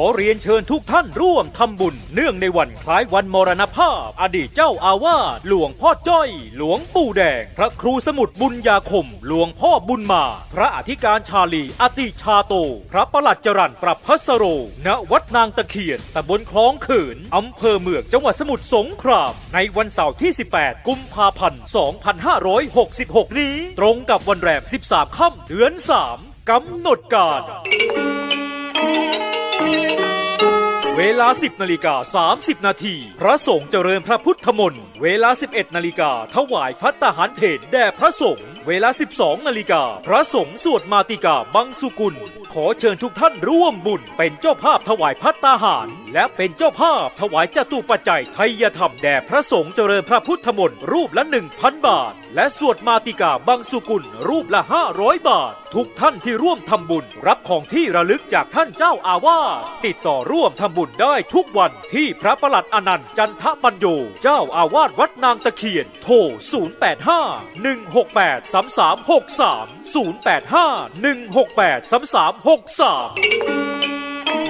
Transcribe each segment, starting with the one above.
อเรียนเชิญทุกท่านร่วมทำบุญ เนื่องในวันคล้ายวันมรณภาพ อดีตเจ้าอาวาสหลวงพ่อจ้อย หลวงปู่แดง พระครูสมุทรบุญญาคม หลวงพ่อบุญมา พระอธิการชาลีอติชาโต พระประหลัดจรันปรับพัสโร ณวัดนางตะเคียนตำบลคลองเขินอำเภอเมืองจังหวัดสมุทรสงคราม ในวันเสาร์ที่ 18 กุมภาพันธ์ 2566 นี้ ตรงกับวันแรม 13 ค่ำเดือน 3กำหนดการ เวลา 10นาฬิกา30 นาทีพระสงฆ์เจริญพระพุทธมนต์เวลา 11นาฬิกาถวายพัตตาหารเพลแด่พระสงฆ์เวลา 12นาฬิกาพระสงฆ์สวดมาติกาบังสุกุล อเชิญทุกท่านร่วมบุญ เป็นเจ้าภาพถวายพัตตาหาร และเป็นเจ้าภาพถวายจตุปัจจัยไทยธรรมแด่พระสงฆ์เจริญพระพุทธมนต์รูปละ1,000บาท และสวดมาติกาบังสุกุล รูปละ500บาท ทุกท่านที่ร่วมทำบุญ รับของที่ระลึกจากท่านเจ้าอาวาสติดต่อร่วมทำบุญได้ทุกวันที่พระประหลัดอนันต์จันทปัญโยเจ้าอาวาสวัดนางตะเคียน โทร 085 168 3363 085 168 3363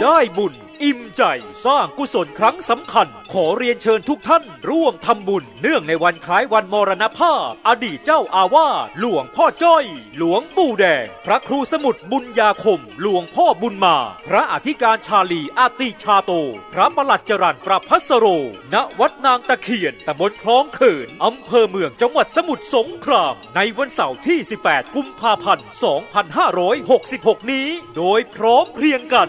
ได้บุญ อิ่มใจสร้างกุศลครั้งสำคัญ ขอเรียนเชิญทุกท่าน ร่วมทำบุญ เนื่องในวันคล้ายวันมรณภาพ อดีตเจ้าอาวาสหลวงพ่อจ้อย หลวงปู่แดง พระครูสมุทรบุญญาคม หลวงพ่อบุญมา พระอธิการชาลีอาติชาโต พระประหลัดจรันประพัสโร ณวัดนางตะเคียนตำบลคลองเขินอำเภอเมืองจังหวัดสมุทรสงคราม ในวันเสาร์ที่ 18 กุมภาพันธ์ 2566 นี้ โดยพร้อมเพรียงกัน